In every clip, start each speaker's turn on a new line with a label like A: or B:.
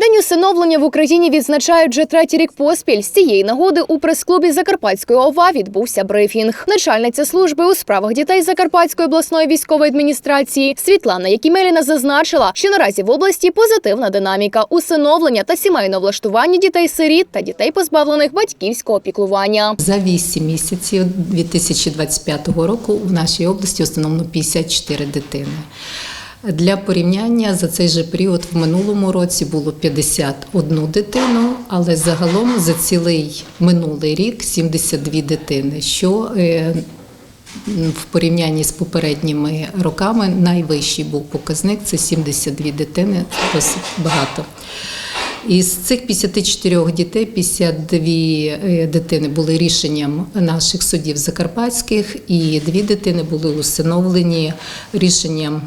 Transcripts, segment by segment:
A: День усиновлення в Україні відзначають вже третій рік поспіль. З цієї нагоди у прес-клубі Закарпатської ОВА відбувся брифінг. Начальниця служби у справах дітей Закарпатської обласної військової адміністрації Світлана Якімеліна зазначила, що наразі в області позитивна динаміка усиновлення та сімейного влаштування дітей-сиріт та дітей, позбавлених батьківського піклування.
B: За 8 місяців 2025 року в нашій області установлено 54 дитини. Для порівняння за цей же період в минулому році було 51 дитину, але загалом за цілий минулий рік 72 дитини, що е, в порівнянні з попередніми роками найвищий був показник це 72 дитини, досить багато. Із цих 54 дітей 52 е, дитини були рішенням наших судів закарпатських, і дві дитини були усиновлені рішенням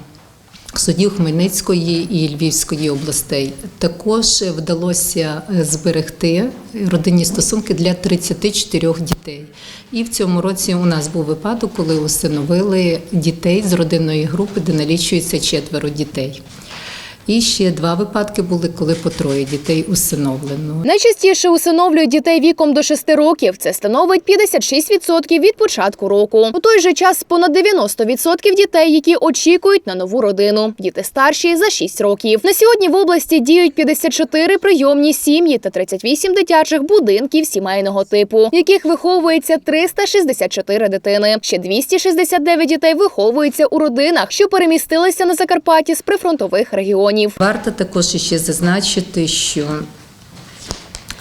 B: судів Хмельницької і Львівської областей. Також вдалося е, зберегти родинні стосунки для 34 дітей. І в цьому році у нас був випадок, коли усиновили дітей з родинної групи, де налічується четверо дітей. І ще два випадки були, коли по троє дітей усиновлено.
A: Найчастіше усиновлюють дітей віком до 6 років. Це становить 56% від початку року. У той же час понад 90% дітей, які очікують на нову родину. Діти старші за 6 років. На сьогодні в області діють 54 прийомні сім'ї та 38 дитячих будинків сімейного типу, в яких виховується 364 дитини. Ще 269 дітей виховуються у родинах, що перемістилися на Закарпатті з прифронтових регіонів.
B: Варто також ще зазначити, що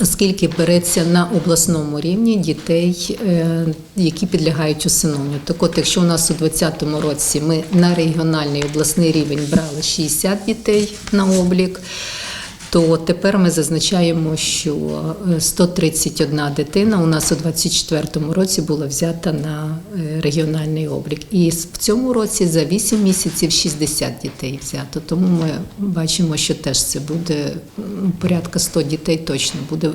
B: Оскільки береться на обласному рівні дітей, е, які підлягають усиновленню. Так от, якщо у нас у 2020 році ми на регіональний обласний рівень брали 60 дітей на облік, то тепер ми зазначаємо, що е, 131 дитина у нас у 2024 році була взята на е, регіональний облік. І в цьому році за 8 місяців 60 дітей взято. Тому ми бачимо, що теж це буде порядка 100 дітей точно буде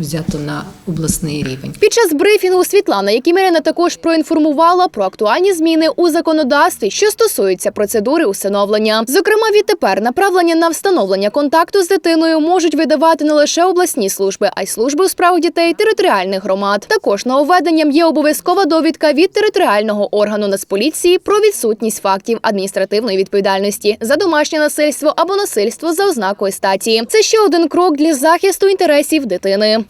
B: взято на обласний рівень.
A: Під час брифінгу Світлана Якімерина також проінформувала про актуальні зміни у законодавстві, що стосуються процедури усиновлення. Зокрема, відтепер направлення на встановлення контакту з дитиною можуть видавати не лише обласні служби, а й служби у справах дітей територіальних громад. Також нововведенням є обов'язкова довідка від територіального органу Нацполіції про відсутність фактів адміністративної відповідальності за домашнє насильство або насильство за ознакою статі. Це ще один крок для захисту інтересів дитини.